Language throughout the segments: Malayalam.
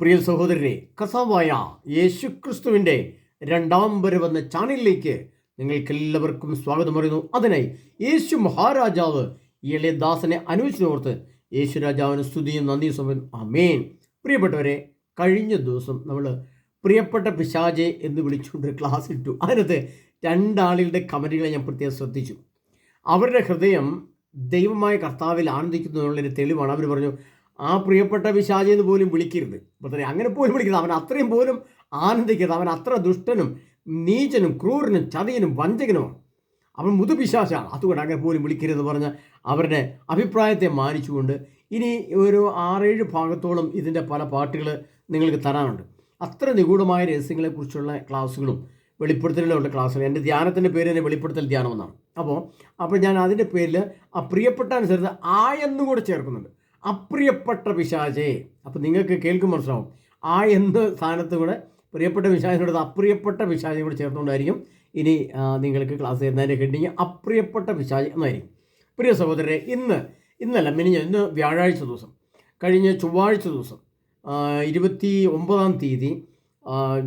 പ്രിയ സഹോദരനെ കസാവായ യേശുക്രിസ്തുവിന്റെ രണ്ടാം വരവെന്ന ചാനലിലേക്ക് നിങ്ങൾക്കെല്ലാവർക്കും സ്വാഗതം പറയുന്നു. അതിനായി യേശു മഹാരാജാവ് ഇളയദാസനെ അനുവദിച്ചോർത്ത് യേശു രാജാവിന് സ്തുതിയും നന്ദി സമയം അമേൻ പ്രിയപ്പെട്ടവരെ കഴിഞ്ഞ ദിവസം നമ്മൾ പ്രിയപ്പെട്ട പിശാജെ എന്ന് വിളിച്ചുകൊണ്ട് ക്ലാസ് ഇട്ടു. അതിനകത്ത് രണ്ടാളുകളുടെ കമന്റുകളെ ഞാൻ പ്രത്യേകം ശ്രദ്ധിച്ചു. അവരുടെ ഹൃദയം ദൈവമായ കർത്താവിൽ ആനന്ദിക്കുന്നു എന്നുള്ളൊരു തെളിവാണ്. അവർ പറഞ്ഞു ആ പ്രിയപ്പെട്ട വിശാചി എന്ന് പോലും വിളിക്കരുത്. അപ്പോൾ അങ്ങനെ പോലും വിളിക്കരുത്. അവൻ അത്രയും പോലും ആനന്ദിക്കരുത്. അവൻ അത്ര ദുഷ്ടനും നീചനും ക്രൂരനും ചതിയനും വഞ്ചകനുമാണ്. അവൻ മുതുപിശാശാണ് അതുകൊണ്ട് അങ്ങനെ പോലും വിളിക്കരുത് പറഞ്ഞ് അവരുടെ അഭിപ്രായത്തെ മാനിച്ചുകൊണ്ട് ഇനി ഒരു ആറേഴ് ഭാഗത്തോളം ഇതിന്റെ പല പാട്ടുകൾ നിങ്ങൾക്ക് തരാനുണ്ട്. അത്ര നിഗൂഢമായ രഹസ്യങ്ങളെക്കുറിച്ചുള്ള ക്ലാസ്സുകളും വെളിപ്പെടുത്തലുകളുള്ള ക്ലാസ്സുകൾ എന്റെ ധ്യാനത്തിന്റെ പേര് തന്നെ വെളിപ്പെടുത്തൽ ധ്യാനം എന്നാണ്. അപ്പോൾ അപ്പോൾ ഞാൻ അതിന്റെ പേരിൽ ആ പ്രിയപ്പെട്ട അനുസരിച്ച് ആ എന്നും കൂടെ ചേർക്കുന്നുണ്ട്. അപ്രിയപ്പെട്ട പിശാചേ. അപ്പോൾ നിങ്ങൾക്ക് കേൾക്കും മനസ്സിലാവും. ആ എന്ന് സ്ഥാനത്ത് കൂടെ പ്രിയപ്പെട്ട പിശാചിനോട് അപ്രിയപ്പെട്ട പിശാചിനെ കൂടെ ചേർത്തുകൊണ്ടായിരിക്കും. ഇനി നിങ്ങൾക്ക് ക്ലാസ് തരുന്നതിന്റെ ഹെഡിങ് അപ്രിയപ്പെട്ട പിശാച് എന്നായിരിക്കും. പ്രിയ സഹോദരരെ ഇന്ന് ഇന്നല്ല മിനിഞ്ഞ ഇന്ന് വ്യാഴാഴ്ച ദിവസം കഴിഞ്ഞ ചൊവ്വാഴ്ച ദിവസം ഇരുപത്തി ഒമ്പതാം തീയതി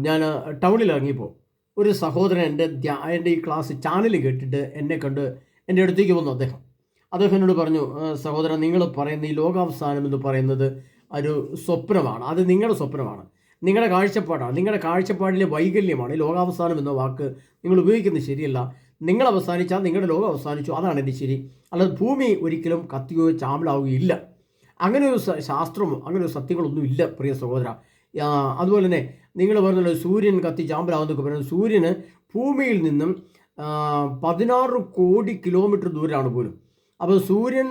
ഞാൻ ടൗണിൽ ഇറങ്ങിയപ്പോൾ ഒരു സഹോദരൻ എന്റെ എന്റെ ഈ ക്ലാസ് ചാനൽ കേട്ടിട്ട് എന്നെ കണ്ട് എന്റെ അടുത്തേക്ക് വന്നു അദ്ദേഹം. അദ്ദേഹം എന്നോട് പറഞ്ഞു "ആ, സഹോദരൻ നിങ്ങൾ പറയുന്ന ഈ ലോകാവസാനം എന്ന് പറയുന്നത് ഒരു സ്വപ്നമാണ്. അത് നിങ്ങളുടെ സ്വപ്നമാണ്. നിങ്ങളുടെ കാഴ്ചപ്പാടാണ്. നിങ്ങളുടെ കാഴ്ചപ്പാടിലെ വൈകല്യമാണ് ലോകാവസാനം എന്ന വാക്ക് നിങ്ങൾ ഉപയോഗിക്കുന്നത് ശരിയല്ല. നിങ്ങൾ അവസാനിച്ചാൽ നിങ്ങളുടെ ലോകം അവസാനിച്ചു. അതാണ് എന്റെ ശരി. അല്ലാതെ ഭൂമി ഒരിക്കലും കത്തിയോ ചാമ്പലാവുകയില്ല. അങ്ങനെ ഒരു ശാസ്ത്രമോ അങ്ങനെ ഒരു സത്യങ്ങളൊന്നും ഇല്ല പ്രിയ സഹോദര. അതുപോലെ തന്നെ നിങ്ങൾ പറഞ്ഞല്ലോ സൂര്യൻ കത്തി ചാമ്പലാവുന്നൊക്കെ പറയുന്നത് സൂര്യന് ഭൂമിയിൽ നിന്നും പതിനാറ് കോടി കിലോമീറ്റർ ദൂരമാണ് പോലും. അപ്പോൾ സൂര്യൻ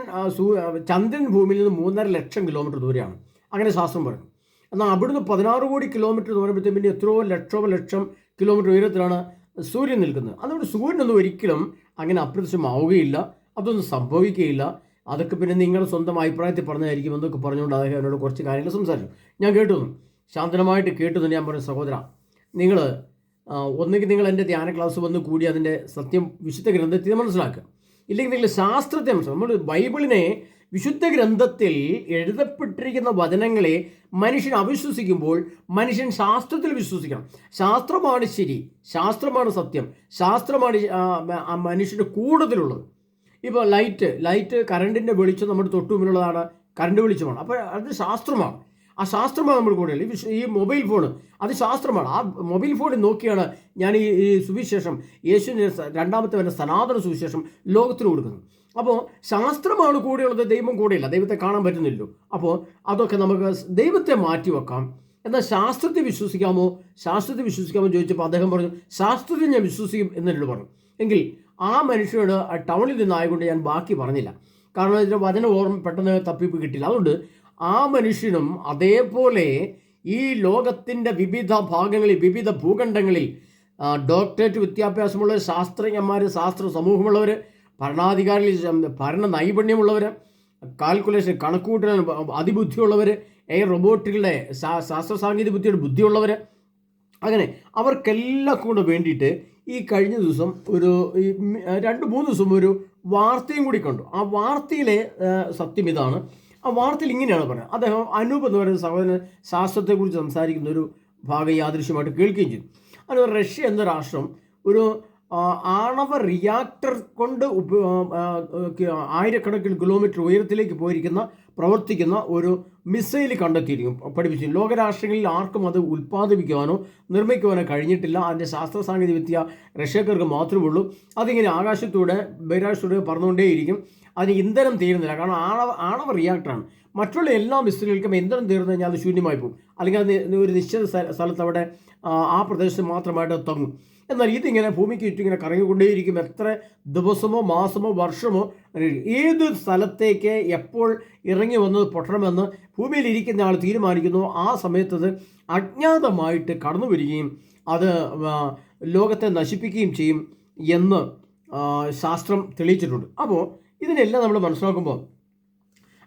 ചന്ദ്രൻ ഭൂമിയിൽ നിന്ന് മൂന്നര ലക്ഷം കിലോമീറ്റർ ദൂരെയാണ്. അങ്ങനെ ശാസ്ത്രം പറഞ്ഞു. എന്നാൽ അവിടുന്ന് പതിനാറ് കോടി കിലോമീറ്റർ എന്ന് പറയുമ്പോഴത്തേക്കും പിന്നെ എത്രയോ ലക്ഷോ ലക്ഷം കിലോമീറ്റർ ഉയരത്തിലാണ് സൂര്യൻ നിൽക്കുന്നത്. അതുകൊണ്ട് സൂര്യനൊന്നും ഒരിക്കലും അങ്ങനെ അപ്രത്യക്ഷമാവുകയില്ല. അതൊന്നും സംഭവിക്കുകയില്ല. അതൊക്കെ പിന്നെ നിങ്ങളുടെ സ്വന്തം അഭിപ്രായത്തിൽ പറഞ്ഞതായിരിക്കും എന്നൊക്കെ പറഞ്ഞുകൊണ്ട് അദ്ദേഹം എന്നോട് കുറച്ച് കാര്യങ്ങൾ സംസാരിച്ചു. ഞാൻ കേട്ടു ശാന്തനമായിട്ട് കേട്ടു ഞാൻ പറഞ്ഞു സഹോദര. നിങ്ങൾ ഒന്നുകിൽ നിങ്ങൾ എന്റെ ധ്യാന ക്ലാസ് വന്ന് കൂടി അതിന്റെ സത്യം വിശുദ്ധ ഗ്രന്ഥത്തിൽ മനസ്സിലാക്കുക. ഇല്ലെങ്കിൽ ശാസ്ത്രത്തെ നമ്മൾ ബൈബിളിനെ വിശുദ്ധ ഗ്രന്ഥത്തിൽ എഴുതപ്പെട്ടിരിക്കുന്ന വചനങ്ങളെ മനുഷ്യൻ അവിശ്വസിക്കുമ്പോൾ മനുഷ്യൻ ശാസ്ത്രത്തിൽ വിശ്വസിക്കണം. ശാസ്ത്രമാണ് ശരി ശാസ്ത്രമാണ് സത്യം ശാസ്ത്രമാണ് മനുഷ്യന്റെ കൂടുതലുള്ളത്. ഇപ്പോൾ ലൈറ്റ് ലൈറ്റ് കറണ്ടിന്റെ വെളിച്ചം നമ്മുടെ തൊട്ടു മുന്നിലുള്ളതാണ് കറണ്ട് വെളിച്ചമാണ്. അപ്പോൾ അത് ശാസ്ത്രമാണ്. ആ ശാസ്ത്രമാണ് നമ്മൾ കൂടെ ഈ മൊബൈൽ ഫോൺ അത് ശാസ്ത്രമാണ്. ആ മൊബൈൽ ഫോണിൽ നോക്കിയാണ് ഞാൻ ഈ ഈ സുവിശേഷം യേശുവിന്റെ രണ്ടാമത്തെ വരുന്ന സനാതന സുവിശേഷം ലോകത്തിന് കൊടുക്കുന്നത്. അപ്പോൾ ശാസ്ത്രമാണ് കൂടെയുള്ളത് ദൈവം കൂടെയില്ല ദൈവത്തെ കാണാൻ പറ്റുന്നില്ലല്ലോ. അപ്പോൾ അതൊക്കെ നമുക്ക് ദൈവത്തെ മാറ്റി വെക്കാം. എന്നാൽ ശാസ്ത്രത്തെ വിശ്വസിക്കാമോ? ശാസ്ത്രത്തെ വിശ്വസിക്കാമോ ചോദിച്ചപ്പോൾ അദ്ദേഹം പറഞ്ഞു ശാസ്ത്രത്തെ ഞാൻ വിശ്വസിക്കും എന്നോട് പറഞ്ഞു. എങ്കിൽ ആ മനുഷ്യനോട് ടൗണിൽ നിന്നായതുകൊണ്ട് ഞാൻ ബാക്കി പറഞ്ഞില്ല. കാരണം ഇതിന്റെ വചന ഓർമ്മ പെട്ടെന്ന് തപ്പിപ്പ് കിട്ടില്ല. അതുകൊണ്ട് ആ മനുഷ്യനും അതേപോലെ ഈ ലോകത്തിന്റെ വിവിധ ഭാഗങ്ങളിൽ വിവിധ ഭൂഖണ്ഡങ്ങളിൽ ഡോക്ടറേറ്റ് വിദ്യാഭ്യാസമുള്ളവർ ശാസ്ത്രജ്ഞന്മാർ ശാസ്ത്ര സമൂഹമുള്ളവർ ഭരണാധികാരികൾ ഭരണ നൈപുണ്യമുള്ളവർ കാൽക്കുലേഷൻ കണക്കുകൂട്ടൽ അതിബുദ്ധിയുള്ളവർ എയർ റോബോട്ടുകളുടെ ശാസ്ത്ര സാങ്കേതിക ബുദ്ധിയുടെ ബുദ്ധിയുള്ളവർ അങ്ങനെ അവർക്കെല്ലാം കൂടെ വേണ്ടിയിട്ട് ഈ കഴിഞ്ഞ ദിവസം ഒരു രണ്ട് മൂന്ന് ദിവസം ഒരു വാർത്തയും കൂടി കണ്ടു. ആ വാർത്തയിലെ സത്യം ഇതാണ്. ആ വാർത്തയിൽ ഇങ്ങനെയാണ് പറയുന്നത് അദ്ദേഹം അനൂപ് എന്ന് പറയുന്ന സഹോദരൻ ശാസ്ത്രത്തെക്കുറിച്ച് സംസാരിക്കുന്ന ഒരു ഭാഗം യാദൃശ്യമായിട്ട് കേൾക്കുകയും ചെയ്തു. അതിന് റഷ്യ എന്ന രാഷ്ട്രം ഒരു ആണവ റിയാക്ടർ കൊണ്ട് ആയിരക്കണക്കിന് കിലോമീറ്റർ ഉയരത്തിലേക്ക് പോയിരിക്കുന്ന പ്രവർത്തിക്കുന്ന ഒരു മിസൈൽ കണ്ടെത്തിയിരിക്കും. പഠിപ്പിച്ചു. ലോകരാഷ്ട്രങ്ങളിൽ ആർക്കും അത് ഉൽപ്പാദിപ്പിക്കുവാനോ നിർമ്മിക്കുവാനോ കഴിഞ്ഞിട്ടില്ല. അതിന്റെ ശാസ്ത്ര സാങ്കേതിക വിദ്യ റഷ്യക്കാർക്ക് മാത്രമേ ഉള്ളൂ. അതിങ്ങനെ ആകാശത്തൂടെ ബഹിരാകാശത്തൂടെ പറന്നുകൊണ്ടേയിരിക്കും. അതിന് ഇന്ധനം തീരുന്നില്ല. കാരണം ആണവ ആണവ റിയാക്ടറാണ് മറ്റുള്ള എല്ലാ മിസൈലുകൾക്കും ഇന്ധനം തീർന്നു കഴിഞ്ഞാൽ അത് ശൂന്യമായി പോകും. അല്ലെങ്കിൽ അത് ഒരു നിശ്ചിത സ്ഥ- സ്ഥലത്ത് അവിടെ ആ, പ്രദേശത്ത് മാത്രമായിട്ട് തങ്ങും. എന്നാൽ ഇതിങ്ങനെ ഭൂമിക്ക് ചുറ്റും ഇങ്ങനെ കറങ്ങിക്കൊണ്ടേയിരിക്കും. എത്ര ദിവസമോ മാസമോ വർഷമോ ഏത് സ്ഥലത്തേക്ക് എപ്പോൾ ഇറങ്ങി വന്നത് പൊട്ടണമെന്ന് ഭൂമിയിൽ ഇരിക്കുന്ന ആൾ തീരുമാനിക്കുന്നു. ആ സമയത്ത് അത് അജ്ഞാതമായിട്ട് കടന്നു വരികയും അത് ലോകത്തെ നശിപ്പിക്കുകയും ചെയ്യും എന്ന് ശാസ്ത്രം തെളിയിച്ചിട്ടുണ്ട്. അപ്പോൾ ഇതിനെല്ലാം നമ്മൾ മനസ്സിലാക്കുമ്പോൾ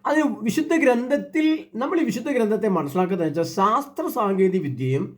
അത് വിശുദ്ധ ഗ്രന്ഥത്തിൽ നമ്മൾ ഈ വിശുദ്ധ ഗ്രന്ഥത്തെ മനസ്സിലാക്കുന്നത് വെച്ചാൽ ശാസ്ത്ര സാങ്കേതിക വിദ്യയും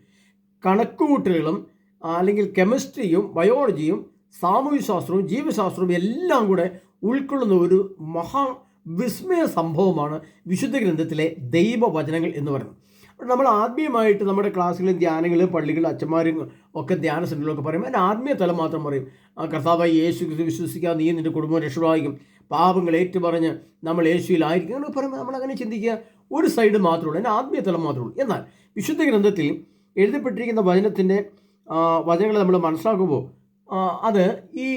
കണക്കുകൂട്ടലുകളും അല്ലെങ്കിൽ കെമിസ്ട്രിയും ബയോളജിയും സാമൂഹ്യശാസ്ത്രവും ജീവശാസ്ത്രവും എല്ലാം കൂടെ ഉൾക്കൊള്ളുന്ന ഒരു മഹാ വിസ്മയ സംഭവമാണ് വിശുദ്ധ ഗ്രന്ഥത്തിലെ ദൈവവചനങ്ങൾ എന്ന് പറയുന്നത്. നമ്മൾ ആത്മീയമായിട്ട് നമ്മുടെ ക്ലാസ്സുകളിൽ ധ്യാനങ്ങൾ പള്ളികൾ അച്ഛന്മാരും ഒക്കെ ധ്യാന സെന്ററിലൊക്കെ പറയും. അതിന്റെ ആത്മീയ തലം മാത്രം പറയും. കർത്താവായി യേശു വിശ്വസിക്കുക നീ നിന്റെ കുടുംബം രക്ഷപ്രാപിക്കും. പാപങ്ങൾ ഏറ്റുപറഞ്ഞ് നമ്മൾ യേശുവിലായിരിക്കും അങ്ങനെ പറയുമ്പോൾ നമ്മൾ അങ്ങനെ ചിന്തിക്കുക. ഒരു സൈഡ് മാത്രമേ ഉള്ളൂ. അതിന്റെ ആത്മീയ തലം മാത്രമേ ഉള്ളൂ. എന്നാൽ വിശുദ്ധ ഗ്രന്ഥത്തിൽ എഴുതപ്പെട്ടിരിക്കുന്ന വചനത്തിന്റെ വചനങ്ങൾ നമ്മൾ മനസ്സിലാക്കുമ്പോൾ അത് ഈ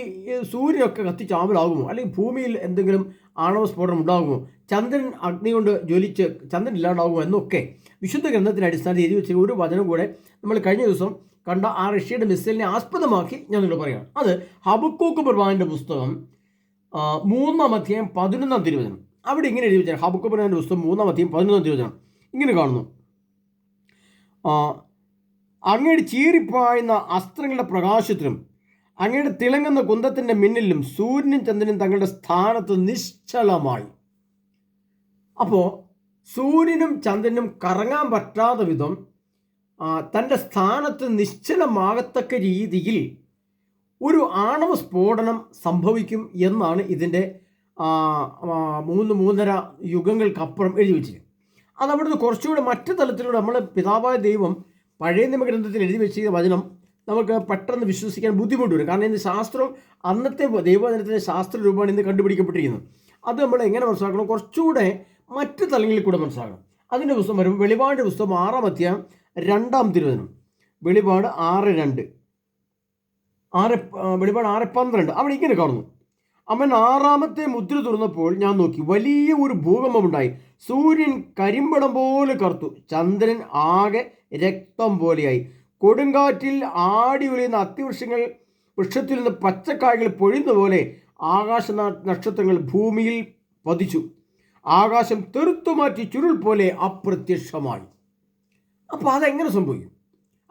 സൂര്യനൊക്കെ കത്തിച്ചാമ്പലാകുമോ അല്ലെങ്കിൽ ഭൂമിയിൽ എന്തെങ്കിലും ആണവ സ്ഫോടനം ഉണ്ടാകുമോ? ചന്ദ്രൻ അഗ്നി കൊണ്ട് ജ്വലിച്ച് ചന്ദ്രൻ ഇല്ലാണ്ടാകുമോ എന്നൊക്കെ വിശുദ്ധ ഗ്രന്ഥത്തിന്റെ അടിസ്ഥാനത്തിൽ എഴുതി വെച്ച ഒരു വചനം കൂടെ നമ്മൾ കഴിഞ്ഞ ദിവസം കണ്ട ആ റഷ്യയുടെ മിസൈലിനെ ആസ്പദമാക്കി ഞാൻ നിങ്ങൾ പറയാം അത് ഹബക്കൂക്ക് പ്രഭാവിന്റെ പുസ്തകം മൂന്നാം അധ്യായം പതിനൊന്നാം തിരുവചനം. അവിടെ ഇങ്ങനെ എഴുതി വെച്ചാൽ ഹബക്കൂക്ക് പ്രഭാവിന്റെ പുസ്തകം മൂന്നാം അധ്യായം പതിനൊന്നാം തിരുവചനം. ഇങ്ങനെ കാണുന്നു. അങ്ങയുടെ ചീറിപ്പായുന്ന അസ്ത്രങ്ങളുടെ പ്രകാശത്തിലും അങ്ങയുടെ തിളങ്ങുന്ന കുന്തത്തിന്റെ മിന്നിലും സൂര്യനും ചന്ദ്രനും തങ്ങളുടെ സ്ഥാനത്ത് നിശ്ചലമായി. അപ്പോൾ സൂര്യനും ചന്ദ്രനും കറങ്ങാൻ പറ്റാത്ത വിധം തന്റെ സ്ഥാനത്ത് നിശ്ചലമാകത്തക്ക രീതിയിൽ ഒരു ആണവ സ്ഫോടനം സംഭവിക്കും എന്നാണ് ഇതിന്റെ മൂന്ന് മൂന്നര യുഗങ്ങൾക്കപ്പുറം എഴുതി വെച്ചിരിക്കുന്നത്. അത് അവിടുന്ന് കുറച്ചുകൂടെ മറ്റു തലത്തിലൂടെ നമ്മൾ പിതാവായ ദൈവം പഴയ നിയമ ഗ്രന്ഥത്തിൽ എഴുതി വെച്ചിരിക്കുന്ന വചനം നമുക്ക് പെട്ടെന്ന് വിശ്വസിക്കാൻ ബുദ്ധിമുട്ട് വരും. കാരണം ഇന്ന് ശാസ്ത്രം അന്നത്തെ ദൈവവചനത്തിന്റെ ശാസ്ത്ര രൂപമാണ് ഇന്ന് കണ്ടുപിടിക്കപ്പെട്ടിരിക്കുന്നത്. അത് നമ്മൾ എങ്ങനെ മനസ്സിലാക്കണം? കുറച്ചുകൂടെ മറ്റ് തലങ്ങളിൽ കൂടെ മനസ്സിലാക്കണം. അതിന്റെ പുസ്തകം വരും വെളിപാട് പുസ്തകം ആറാം അധ്യായം രണ്ടാം തിരുവചനം. വെളിപാട് ആറ് രണ്ട്. ആറ് വെളിപാട് ആറ് പന്ത്രണ്ട്. അവിടെ ഇങ്ങനെ കാണുന്നു. അവൻ ആറാമത്തെ മുദ്ര തുറന്നപ്പോൾ ഞാൻ നോക്കി വലിയ ഒരു ഭൂകമ്പമുണ്ടായി സൂര്യൻ കരിമ്പടം പോലെ കറുത്തു ചന്ദ്രൻ ആകെ രക്തം പോലെയായി. കൊടുങ്കാറ്റിൽ ആടി ഉലയുന്ന അത്തിവൃക്ഷങ്ങൾ വൃക്ഷത്തിൽ നിന്ന് പച്ചക്കായകൾ പൊഴിയുന്ന പോലെ ആകാശ നക്ഷത്രങ്ങൾ ഭൂമിയിൽ പതിച്ചു. ആകാശം തെറുത്തുമാറ്റി ചുരുൾ പോലെ അപ്രത്യക്ഷമായി. അപ്പോൾ അതെങ്ങനെ സംഭവിക്കും?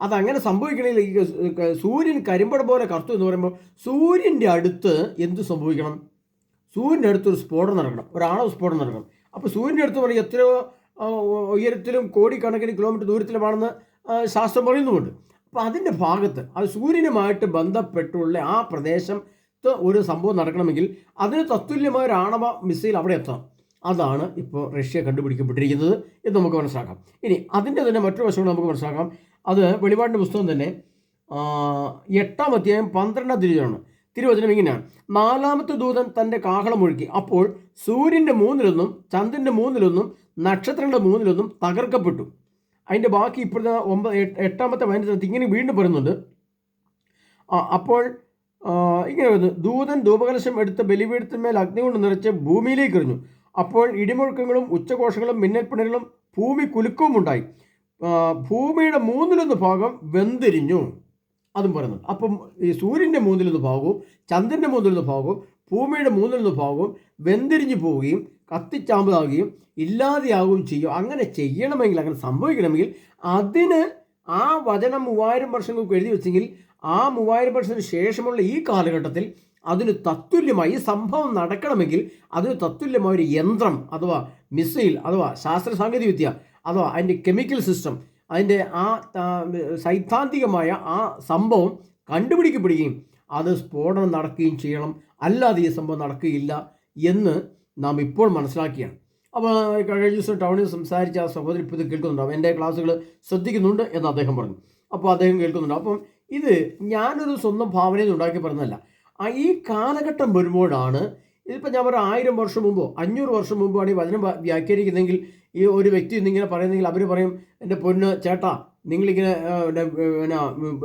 അതങ്ങനെ സംഭവിക്കണമെങ്കിൽ സൂര്യൻ കരിമ്പട പോലെ കറുത്തു എന്ന് പറയുമ്പോൾ സൂര്യന്റെ അടുത്ത് എന്ത് സംഭവിക്കണം? സൂര്യന്റെ അടുത്ത് ഒരു സ്ഫോടനം നടക്കണം. ഒരു ആണവ സ്ഫോടനം നടക്കണം. അപ്പോൾ സൂര്യന്റെ അടുത്ത് പറയും എത്രയോ ഉയരത്തിലും കോടിക്കണക്കിന് കിലോമീറ്റർ ദൂരത്തിലുമാണെന്ന് ശാസ്ത്രം പറയുന്നുമുണ്ട്. അപ്പോൾ അതിന്റെ ഭാഗത്ത് അത് സൂര്യനുമായിട്ട് ബന്ധപ്പെട്ടുള്ള ആ പ്രദേശം ഒരു സംഭവം നടക്കണമെങ്കിൽ അതിന് തത്തുല്യമായ ഒരു ആണവ മിസൈൽ അവിടെ എത്തണം. അതാണ് ഇപ്പോൾ റഷ്യ കണ്ടുപിടിക്കപ്പെട്ടിരിക്കുന്നത് എന്ന് നമുക്ക് മനസ്സിലാക്കാം. ഇനി അതിന്റെ തന്നെ മറ്റൊരു വശം നമുക്ക് മനസ്സിലാക്കാം. അത് വെളിപാടിന്റെ പുസ്തകം തന്നെ എട്ടാം അധ്യായം പന്ത്രണ്ടാം തിരുവചനമാണ്. തിരുവചനം ഇങ്ങനെയാണ്. നാലാമത്തെ ദൂതൻ തന്റെ കാഹളം ഒഴുക്കി. അപ്പോൾ സൂര്യന്റെ മൂന്നിലൊന്നും ചന്ദ്രന്റെ മൂന്നിലൊന്നും നക്ഷത്രങ്ങളുടെ മൂന്നിലൊന്നും തകർക്കപ്പെട്ടു. അതിന്റെ ബാക്കി ഇപ്പോഴത്തെ ഒമ്പത് എട്ട്- എട്ടാമത്തെ വചനത്തിനകത്ത് ഇങ്ങനെ വീണ്ടും പറയുന്നുണ്ട്. അപ്പോൾ ഇങ്ങനെ വരുന്നു ദൂതൻ ധൂപകലശം എടുത്ത് ബലിപീഠത്തിന്മേൽ അഗ്നി കൊണ്ട് നിറച്ച് ഭൂമിയിലേക്ക് എറിഞ്ഞു. അപ്പോൾ ഇടിമുഴക്കങ്ങളും ഉച്ചഘോഷങ്ങളും മിന്നൽപ്പിണകളും ഭൂമി കുലുക്കവും ഉണ്ടായി ഭൂമിയുടെ മൂന്നിലൊന്ന് ഭാഗം വെന്തിരിഞ്ഞു. അതും പറയുന്നുണ്ട് അപ്പം ഈ സൂര്യന്റെ മൂന്നിലൊന്ന് ഭാഗവും ചന്ദ്രന്റെ മൂന്നിലൊന്ന് ഭാഗവും ഭൂമിയുടെ മൂന്നിലൊന്ന് ഭാഗവും വെന്തിരിഞ്ഞു പോവുകയും കത്തിച്ചാമ്പതാവുകയും ഇല്ലാതെയാവുകയും ചെയ്യും. അങ്ങനെ ചെയ്യണമെങ്കിൽ അങ്ങനെ സംഭവിക്കണമെങ്കിൽ അതിന് ആ വചനം മൂവായിരം വർഷങ്ങൾക്ക് എഴുതി വെച്ചെങ്കിൽ ആ മൂവായിരം വർഷത്തിന് ശേഷമുള്ള ഈ കാലഘട്ടത്തിൽ അതിന് തത്തുല്യമായി ഈ സംഭവം നടക്കണമെങ്കിൽ അതിന് തത്തുല്യമായ ഒരു യന്ത്രം അഥവാ മിസൈൽ അഥവാ ശാസ്ത്ര സാങ്കേതിക വിദ്യ അഥവാ അതിന്റെ കെമിക്കൽ സിസ്റ്റം അതിന്റെ ആ സൈദ്ധാന്തികമായ ആ സംഭവം കണ്ടുപിടിക്കപ്പെടുകയും അത് സ്ഫോടനം നടക്കുകയും ചെയ്യണം. അല്ലാതെ ഈ സംഭവം നടക്കുകയില്ല എന്ന് നാം ഇപ്പോൾ മനസ്സിലാക്കിയാണ്. അപ്പോൾ കഴിഞ്ഞ ദിവസം ടൗണിൽ സംസാരിച്ച ആ സഹോദരി ഇപ്പോൾ ഇത് കേൾക്കുന്നുണ്ടാവും എന്റെ ക്ലാസ്സുകൾ ശ്രദ്ധിക്കുന്നുണ്ട് എന്ന് അദ്ദേഹം പറഞ്ഞു. അപ്പോൾ അദ്ദേഹം കേൾക്കുന്നുണ്ട്. അപ്പം ഇത് ഞാനൊരു സ്വന്തം ഭാവനയിൽ ഉണ്ടാക്കി പറഞ്ഞതല്ല. ഈ കാലഘട്ടം വരുമ്പോഴാണ് ഇതിപ്പോൾ ഞാൻ പറയാം ആയിരം വർഷം മുമ്പോ അഞ്ഞൂറ് വർഷം മുമ്പോ ആണ് ഈ വചനം വ്യാഖ്യാനിക്കുന്നതെങ്കിൽ ഈ ഒരു വ്യക്തി ഇന്നിങ്ങനെ പറയുന്നെങ്കിൽ അവർ പറയും എന്റെ പൊന്ന് ചേട്ടാ നിങ്ങളിങ്ങനെ പിന്നെ,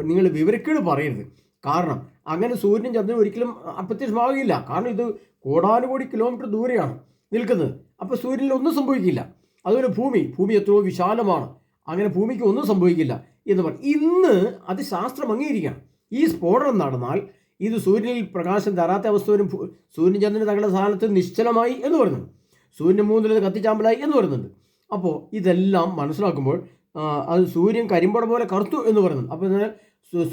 നിങ്ങൾ വിവരക്കേട് പറയരുത്. കാരണം അങ്ങനെ സൂര്യൻ ചന്ദ്രൻ ഒരിക്കലും അപ്രത്യക്ഷമാകില്ല കാരണം ഇത് കോടാനുകോടി കിലോമീറ്റർ ദൂരെയാണ് നിൽക്കുന്നത്. അപ്പോൾ സൂര്യനിൽ ഒന്നും സംഭവിക്കില്ല. അതുപോലെ ഭൂമി ഭൂമി എത്രയോ വിശാലമാണ്. അങ്ങനെ ഭൂമിക്ക് ഒന്നും സംഭവിക്കില്ല. എന്ന് പറഞ്ഞു ഇന്ന് അത് ശാസ്ത്രം അംഗീകരിക്കണം. ഈ സ്ഫോടനം നടന്നാൽ ഇത് സൂര്യനിൽ പ്രകാശം തരാത്ത അവസ്ഥ വരും. സൂര്യൻ ചന്ദ്രൻ തങ്ങളുടെ സ്ഥാനത്ത് നിശ്ചലമായി എന്ന് പറയുന്നുണ്ട് സൂര്യൻ മൂന്നിൽ കത്തിച്ചാമ്പലായി എന്ന് പറയുന്നുണ്ട്. അപ്പോൾ ഇതെല്ലാം മനസ്സിലാക്കുമ്പോൾ അത് സൂര്യൻ കരിമ്പട പോലെ കറുത്തു എന്ന് പറയുന്നുണ്ട്. അപ്പോൾ എന്നാൽ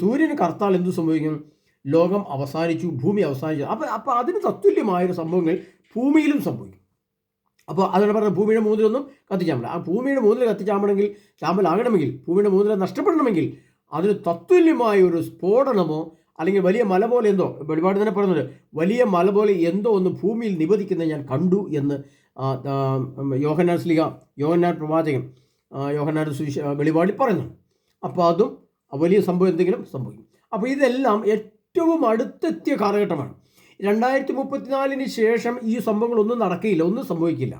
സൂര്യന് കറുത്താൽ എന്ത് സംഭവിക്കും? ലോകം അവസാനിച്ചു ഭൂമി അവസാനിച്ചു. അപ്പോൾ അപ്പോൾ അതിന് തത്തുല്യമായ സംഭവങ്ങൾ ഭൂമിയിലും സംഭവിക്കും. അപ്പോൾ അതുകൊണ്ട് പറഞ്ഞ ഭൂമിയുടെ മൂന്നിലൊന്നും കത്തിച്ചാമ്പല ആ ഭൂമിയുടെ മൂന്നിൽ കത്തിച്ചാമ്പണമെങ്കിൽ ചാമ്പലാകണമെങ്കിൽ ഭൂമിയുടെ മൂന്നിൽ നഷ്ടപ്പെടണമെങ്കിൽ അതിന് തത്തുല്യമായ ഒരു സ്ഫോടനമോ അല്ലെങ്കിൽ വലിയ മല പോലെ എന്തോ വെളിപാട് തന്നെ പറയുന്നുണ്ട്. വലിയ മല പോലെ എന്തോ ഒന്ന് ഭൂമിയിൽ നിബദിക്കുന്നത് ഞാൻ കണ്ടു എന്ന് യോഹന്നാൻ സ്ലിക യോഹന്നാൻ പ്രവാചകൻ യോഹന്നാൻ സുവിശ വെളിപാടി പറയുന്നു. അപ്പോൾ അതും വലിയ സംഭവം എന്തെങ്കിലും സംഭവിക്കും. അപ്പോൾ ഇതെല്ലാം ഏറ്റവും അടുത്തെത്തിയ കാലഘട്ടമാണ്. രണ്ടായിരത്തി മുപ്പത്തിനാലിന് ശേഷം ഈ സംഭവങ്ങളൊന്നും നടക്കില്ല ഒന്നും സംഭവിക്കില്ല.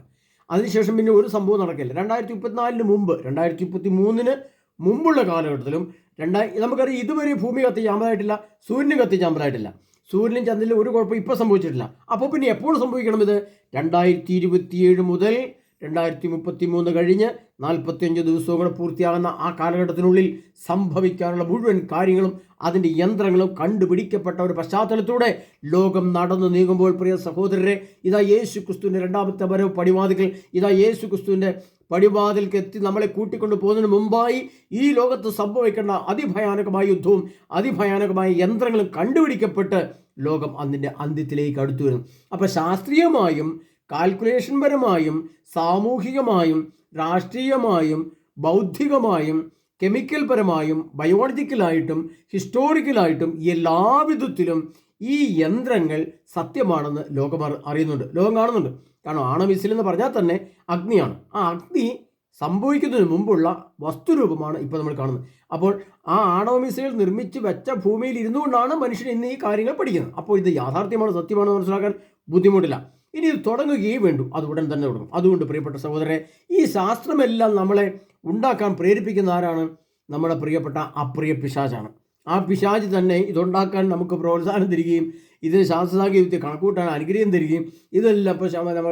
അതിനുശേഷം പിന്നെ ഒരു സംഭവം നടക്കില്ല. രണ്ടായിരത്തി മുപ്പത്തിനാലിന് മുമ്പ് രണ്ടായിരത്തി മുപ്പത്തി മൂന്നിന് മുമ്പുള്ള കാലഘട്ടത്തിലും രണ്ടായി നമുക്കറിയാം ഇതുവരെ ഭൂമി കത്തിച്ചാമ്പതായിട്ടില്ല സൂര്യന് കത്തി ചാമ്പലായിട്ടില്ല സൂര്യനും ചന്ദ്രനിലും ഒരു കുഴപ്പം ഇപ്പോൾ സംഭവിച്ചിട്ടില്ല. അപ്പോൾ പിന്നെ എപ്പോൾ സംഭവിക്കണം ഇത് രണ്ടായിരത്തി ഇരുപത്തിയേഴ് മുതൽ രണ്ടായിരത്തി മുപ്പത്തി മൂന്ന് കഴിഞ്ഞ് നാൽപ്പത്തിയഞ്ച് ദിവസവും കൂടെ പൂർത്തിയാകുന്ന ആ കാലഘട്ടത്തിനുള്ളിൽ സംഭവിക്കാനുള്ള മുഴുവൻ കാര്യങ്ങളും അതിന്റെ യന്ത്രങ്ങളും കണ്ടുപിടിക്കപ്പെട്ട ഒരു പശ്ചാത്തലത്തിലൂടെ ലോകം നടന്നു നീങ്ങുമ്പോൾ പ്രിയ സഹോദരരെ ഇതാ യേശു ക്രിസ്തുവിന്റെ രണ്ടാമത്തെ വരവ് പടിവാതിക്കൽ. ഇതാ യേശു ക്രിസ്തുവിന്റെ പടിവാതിൽക്ക് എത്തി നമ്മളെ കൂട്ടിക്കൊണ്ടു പോകുന്നതിന് മുമ്പായി ഈ ലോകത്ത് സംഭവിക്കേണ്ട അതിഭയാനകമായ യുദ്ധവും അതിഭയാനകമായ യന്ത്രങ്ങളും കണ്ടുപിടിക്കപ്പെട്ട് ലോകം അതിന്റെ അന്ത്യത്തിലേക്ക് അടുത്തു വരുന്നു. അപ്പോൾ ശാസ്ത്രീയമായും കാൽക്കുലേഷൻ പരമായും സാമൂഹികമായും രാഷ്ട്രീയമായും ബൗദ്ധികമായും കെമിക്കൽ പരമായും ബയോളജിക്കലായിട്ടും ഹിസ്റ്റോറിക്കലായിട്ടും എല്ലാ വിധത്തിലും ഈ യന്ത്രങ്ങൾ സത്യമാണെന്ന് ലോകം അറിയുന്നുണ്ട്. ലോകം കാണുന്നുണ്ട്. കാരണം ആണമിസിൽ എന്ന് പറഞ്ഞാൽ തന്നെ അഗ്നിയാണ്. ആ അഗ്നി സംഭവിക്കുന്നതിന് മുമ്പുള്ള വസ്തുരൂപമാണ് ഇപ്പോൾ നമ്മൾ കാണുന്നത്. അപ്പോൾ ആ ആണവ മിസൈൽ നിർമ്മിച്ച് വെച്ച ഭൂമിയിൽ ഇരുന്നുകൊണ്ടാണ് മനുഷ്യൻ ഇന്ന് ഈ കാര്യങ്ങൾ പഠിക്കുന്നത്. അപ്പോൾ ഇത് യാഥാർത്ഥ്യമാണ് സത്യമാണെന്ന് മനസ്സിലാക്കാൻ ബുദ്ധിമുട്ടില്ല. ഇനി ഇത് തുടങ്ങുകയും വേണ്ടു. അത് ഉടൻ തന്നെ തുടങ്ങും. അതുകൊണ്ട് പ്രിയപ്പെട്ട സഹോദരെ ഈ ശാസ്ത്രമെല്ലാം നമ്മളെ ഉണ്ടാക്കാൻ പ്രേരിപ്പിക്കുന്ന ആരാണ്? നമ്മുടെ പ്രിയപ്പെട്ട അപ്രിയ പിശാചാണ്. ആ പിശാജ് തന്നെ ഇതുണ്ടാക്കാൻ നമുക്ക് പ്രോത്സാഹനം തരികയും ഇതിന് ശാസ്ത്രസാങ്കേതിക കണക്കൂട്ടാൻ അനുഗ്രഹം തരികയും ഇതെല്ലാം ഇപ്പോൾ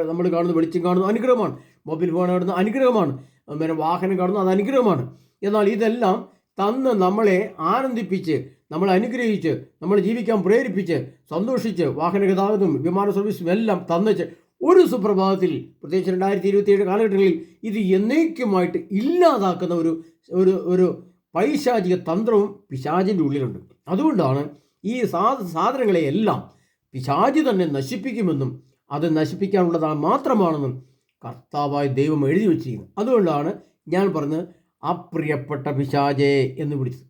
നമ്മൾ കാണുന്ന വെളിച്ചം കാണുന്ന അനുഗ്രഹമാണ്. മൊബൈൽ ഫോൺ കാണുന്ന അനുഗ്രഹമാണ്. പിന്നെ വാഹനം കാണുന്ന അത് അനുഗ്രഹമാണ്. എന്നാൽ ഇതെല്ലാം തന്ന് നമ്മളെ ആനന്ദിപ്പിച്ച് നമ്മളെ അനുഗ്രഹിച്ച് നമ്മളെ ജീവിക്കാൻ പ്രേരിപ്പിച്ച് സന്തോഷിച്ച് വാഹന ഗതാഗതവും വിമാന സർവീസും എല്ലാം തന്നിച്ച് ഒരു സുപ്രഭാതത്തിൽ പ്രത്യേകിച്ച് രണ്ടായിരത്തി ഇരുപത്തിയേഴ് കാലഘട്ടങ്ങളിൽ ഇത് എന്നേക്കുമായിട്ട് ഇല്ലാതാക്കുന്ന ഒരു ഒരു ഒരു പൈശാചിക തന്ത്രവും പിശാചിന്റെ ഉള്ളിലുണ്ട്. അതുകൊണ്ടാണ് ഈ സാ സാധനങ്ങളെയെല്ലാം പിശാചി തന്നെ നശിപ്പിക്കുമെന്നും അത് നശിപ്പിക്കാനുള്ളതാണ് മാത്രമാണെന്നും കർത്താവായ ദൈവം എഴുതി വച്ചിരിക്കുന്നത് അതുകൊണ്ടാണ് ഞാൻ പറഞ്ഞത് അപ്രിയപ്പെട്ട പിശാചേ എന്ന് വിളിച്ചത്.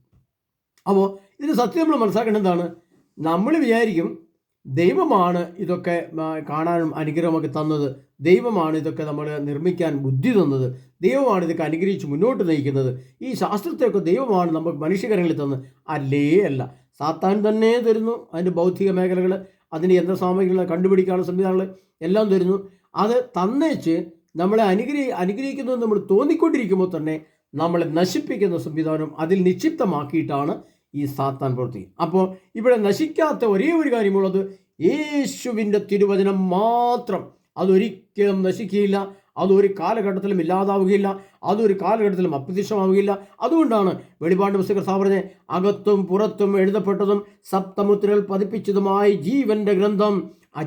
അപ്പോൾ ഇതിന് സത്യം നമ്മൾ മനസ്സിലാക്കേണ്ടത് എന്താണ്? നമ്മൾ വിചാരിക്കും ദൈവമാണ് ഇതൊക്കെ കാണാനും അനുഗ്രഹമൊക്കെ തന്നത്. ദൈവമാണ് ഇതൊക്കെ നമ്മൾ നിർമ്മിക്കാൻ ബുദ്ധി തന്നത്. ദൈവമാണ് ഇതൊക്കെ അനുഗ്രഹിച്ച് മുന്നോട്ട് നയിക്കുന്നത്. ഈ ശാസ്ത്രത്തെയൊക്കെ ദൈവമാണ് നമുക്ക് മനുഷ്യകരങ്ങളിൽ തന്നത് അല്ലേ അല്ല. സാത്താൻ തന്നെ തരുന്നു. അതിന്റെ ബൗദ്ധിക മേഖലകൾ അതിന്റെ യന്ത്രസാമഗ്രികൾ കണ്ടുപിടിക്കാനുള്ള സംവിധാനങ്ങൾ എല്ലാം തരുന്നു. അത് തന്നേച്ച് നമ്മളെ അനുഗ്രഹി അനുഗ്രഹിക്കുന്നു നമ്മൾ തോന്നിക്കൊണ്ടിരിക്കുമ്പോൾ തന്നെ നമ്മളെ നശിപ്പിക്കുന്ന സംവിധാനം അതിൽ നിക്ഷിപ്തമാക്കിയിട്ടാണ് ഈ സാത്താൻ പ്രവർത്തി അപ്പോൾ ഇവിടെ നശിക്കാത്ത ഒരേ ഒരു കാര്യമുള്ളത് യേശുവിന്റെ തിരുവചനം മാത്രം. അതൊരിക്കലും നശിക്കുകയില്ല. അതൊരു കാലഘട്ടത്തിലും ഇല്ലാതാവുകയില്ല. അതൊരു കാലഘട്ടത്തിലും അപ്രത്യക്ഷമാവുകയില്ല. അതുകൊണ്ടാണ് വെളിപാട് പുസ്തക പറഞ്ഞത് അകത്തും പുറത്തും എഴുതപ്പെട്ടതും സപ്തമുദ്രകൾ പതിപ്പിച്ചതുമായ ജീവന്റെ ഗ്രന്ഥം ആ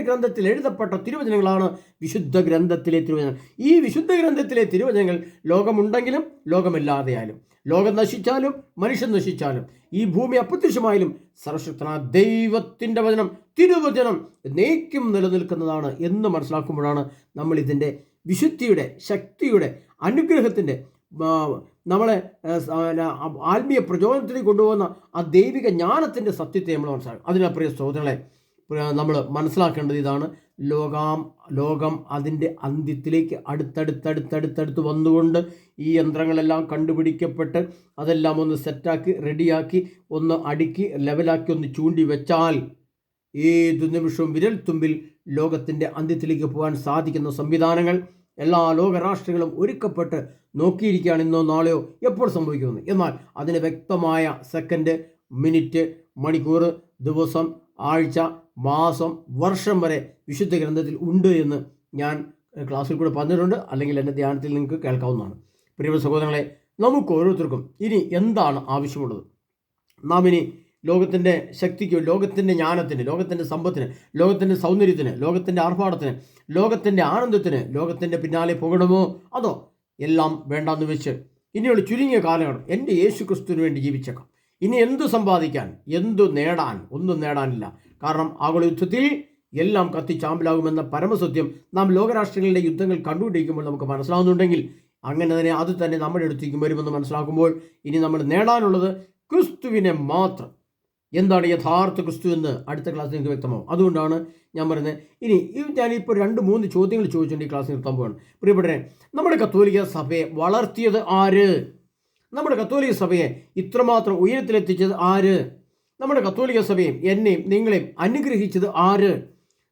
ഗ്രന്ഥത്തിൽ എഴുതപ്പെട്ട തിരുവചനങ്ങളാണ് വിശുദ്ധ ഗ്രന്ഥത്തിലെ തിരുവചനങ്ങൾ. ഈ വിശുദ്ധ ഗ്രന്ഥത്തിലെ തിരുവചനങ്ങൾ ലോകമുണ്ടെങ്കിലും ലോകമില്ലാതെയാലും ലോകം നശിച്ചാലും മനുഷ്യൻ നശിച്ചാലും ഈ ഭൂമി അപ്രത്യക്ഷമായാലും സർവശക്തനായ ദൈവത്തിന്റെ വചനം തിരുവചനം നീക്കും നിലനിൽക്കുന്നതാണ് എന്ന് മനസ്സിലാക്കുമ്പോഴാണ് നമ്മൾ ഇതിന്റെ വിശുദ്ധിയുടെ ശക്തിയുടെ അനുഗ്രഹത്തിന്റെ നമ്മളെ ആത്മീയ പ്രചോദനത്തിലേക്ക് കൊണ്ടുപോകുന്ന ആ ദൈവിക ജ്ഞാനത്തിന്റെ സത്യത്തെ നമ്മൾ മനസ്സിലാക്കും അതിനപ്രിയ സഹോദരങ്ങളെ നമ്മൾ മനസ്സിലാക്കേണ്ടത് ഇതാണ്. ലോകാം ലോകം അതിന്റെ അന്ത്യത്തിലേക്ക് അടുത്തടുത്തടുത്തടുത്തടുത്ത് വന്നുകൊണ്ട് ഈ യന്ത്രങ്ങളെല്ലാം കണ്ടുപിടിക്കപ്പെട്ട് അതെല്ലാം ഒന്ന് സെറ്റാക്കി റെഡിയാക്കി ഒന്ന് അടുക്കി ലെവലാക്കി ഒന്ന് ചൂണ്ടി വെച്ചാൽ ഏത് നിമിഷവും വിരൽ തുമ്പിൽ ലോകത്തിന്റെ അന്ത്യത്തിലേക്ക് പോകാൻ സാധിക്കുന്ന സംവിധാനങ്ങൾ എല്ലാ ലോകരാഷ്ട്രങ്ങളും ഒരുക്കപ്പെട്ട് നോക്കിയിരിക്കുകയാണ് ഇന്നോ നാളെയോ എപ്പോൾ സംഭവിക്കുമെന്ന്. എന്നാൽ അതിന് വ്യക്തമായ സെക്കൻഡ് മിനിറ്റ് മണിക്കൂർ ദിവസം ആഴ്ച മാസം വർഷം വരെ വിശുദ്ധ ഗ്രന്ഥത്തിൽ ഉണ്ട് എന്ന് ഞാൻ ക്ലാസ്സിൽ കൂടെ പറഞ്ഞിട്ടുണ്ട്. അല്ലെങ്കിൽ എന്റെ ധ്യാനത്തിൽ നിങ്ങൾക്ക് കേൾക്കാവുന്നതാണ്. പ്രിയ സഹോദരങ്ങളെ നമുക്ക് ഓരോരുത്തർക്കും ഇനി എന്താണ് ആവശ്യമുള്ളത്? നാം ഇനി ലോകത്തിന്റെ ശക്തിക്ക് ലോകത്തിന്റെ ജ്ഞാനത്തിന് ലോകത്തിന്റെ സമ്പത്തിന് ലോകത്തിന്റെ സൗന്ദര്യത്തിന് ലോകത്തിന്റെ ആർഭാടത്തിന് ലോകത്തിന്റെ ആനന്ദത്തിന് ലോകത്തിന്റെ പിന്നാലെ പോകണമോ? അതോ എല്ലാം വേണ്ടാന്ന് വെച്ച് ഇനിയുള്ള ചുരുങ്ങിയ കാലഘട്ടം എന്റെ യേശു ക്രിസ്തുവിന് വേണ്ടി ജീവിച്ചേക്കാം. ഇനി എന്തു സമ്പാദിക്കാൻ എന്തു നേടാൻ ഒന്നും നേടാനില്ല. കാരണം ആഗോള യുദ്ധത്തിൽ എല്ലാം കത്തിച്ചാമ്പലാകുമെന്ന പരമസത്യം നാം ലോകരാഷ്ട്രങ്ങളിലെ യുദ്ധങ്ങൾ കണ്ടുകൊണ്ടിരിക്കുമ്പോൾ നമുക്ക് മനസ്സിലാവുന്നുണ്ടെങ്കിൽ അങ്ങനെ തന്നെ അത് തന്നെ നമ്മുടെ അടുത്തേക്കും വരുമെന്ന് മനസ്സിലാക്കുമ്പോൾ ഇനി നമ്മൾ നേടാനുള്ളത് ക്രിസ്തുവിനെ മാത്രം. എന്താണ് യഥാർത്ഥ ക്രിസ്തു എന്ന് അടുത്ത ക്ലാസ്സിൽ നിങ്ങൾക്ക് വ്യക്തമാവും. അതുകൊണ്ടാണ് ഞാൻ പറയുന്നത്. ഇനി ഞാനിപ്പോൾ രണ്ട് മൂന്ന് ചോദ്യങ്ങൾ ചോദിച്ചുകൊണ്ട് ഈ ക്ലാസ് നിർത്താൻ പോവാണ്. പ്രിയപ്പെട്ടവരെ നമ്മുടെ കത്തോലിക്ക സഭയെ വളർത്തിയത് ആര്? നമ്മുടെ കത്തോലിക്ക സഭയെ ഇത്രമാത്രം ഉയരത്തിലെത്തിച്ചത് ആര്? നമ്മുടെ കത്തോലിക്ക സഭയും എന്നെയും നിങ്ങളെയും അനുഗ്രഹിച്ചത് ആര്?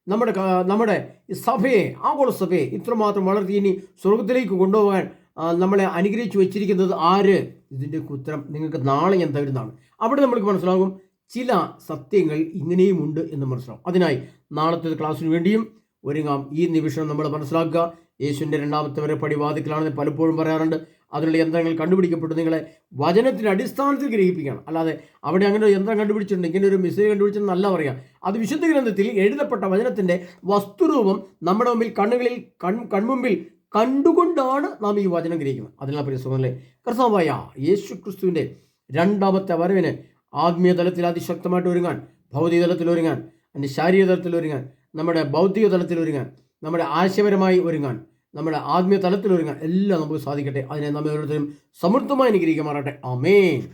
നമ്മുടെ നമ്മുടെ സഭയെ ആഗോള സഭയെ ഇത്രമാത്രം വളർത്തി ഇനി സ്വർഗത്തിലേക്ക് കൊണ്ടുപോകാൻ നമ്മളെ അനുഗ്രഹിച്ചു വെച്ചിരിക്കുന്നത് ആര്? ഇതിന്റെ ഉത്തരം നിങ്ങൾക്ക് നാളെ ഞാൻ തരുന്നതാണ്. അവിടെ നമ്മൾക്ക് മനസ്സിലാകും ചില സത്യങ്ങൾ ഇങ്ങനെയുമുണ്ട് എന്ന് മനസ്സിലാവും അതിനായി നാളത്തെ ക്ലാസ്സിന് വേണ്ടിയും ഒരുങ്ങാം. ഈ നിമിഷം നമ്മൾ മനസ്സിലാക്കുക. യേശുവിന്റെ രണ്ടാമത്തെ വരെ പടിവാതിക്കലാണെന്ന് പലപ്പോഴും പറയാറുണ്ട്. അതിനുള്ള യന്ത്രങ്ങൾ കണ്ടുപിടിക്കപ്പെട്ടു. നിങ്ങളെ വചനത്തിന്റെ അടിസ്ഥാനത്തിൽ ഗ്രഹിപ്പിക്കണം. അല്ലാതെ അവിടെ അങ്ങനെ ഒരു യന്ത്രം കണ്ടുപിടിച്ചിട്ടുണ്ട് ഇങ്ങനെ ഒരു മിസൈൽ കണ്ടുപിടിച്ചെന്നല്ല പറയാം അത് വിശുദ്ധ ഗ്രന്ഥത്തിൽ എഴുതപ്പെട്ട വചനത്തിന്റെ വസ്തുരൂപം നമ്മുടെ മുമ്പിൽ കണ്ണുകളിൽ കൺ കൺമുമ്പിൽ കണ്ടുകൊണ്ടാണ് നാം ഈ വചനം ഗ്രഹിക്കുന്നത്. പ്രിയ സുഹൃത്തുക്കളെ കർത്താവായ യേശു ക്രിസ്തുവിന്റെ രണ്ടാമത്തെ വരവിന് ആത്മീയ തലത്തിൽ അതിശക്തമായിട്ട് ഒരുങ്ങാൻ ഭൗതിക തലത്തിൽ ഒരുങ്ങാൻ അതിന്റെ ശാരീരിക തലത്തിൽ ഒരുങ്ങാൻ നമ്മുടെ ബൗദ്ധിക തലത്തിൽ ഒരുങ്ങാൻ നമ്മുടെ ആശയപരമായി ഒരുങ്ങാൻ നമ്മുടെ ആത്മീയ തലത്തിലൊരുങ്ങാൻ എല്ലാം നമുക്ക് സാധിക്കട്ടെ. അതിനെ നമ്മൾ ഓരോരുത്തരും സമൃദ്ധമായി അനുഗ്രഹിക്കാൻ മാറട്ടെ ആമേൻ.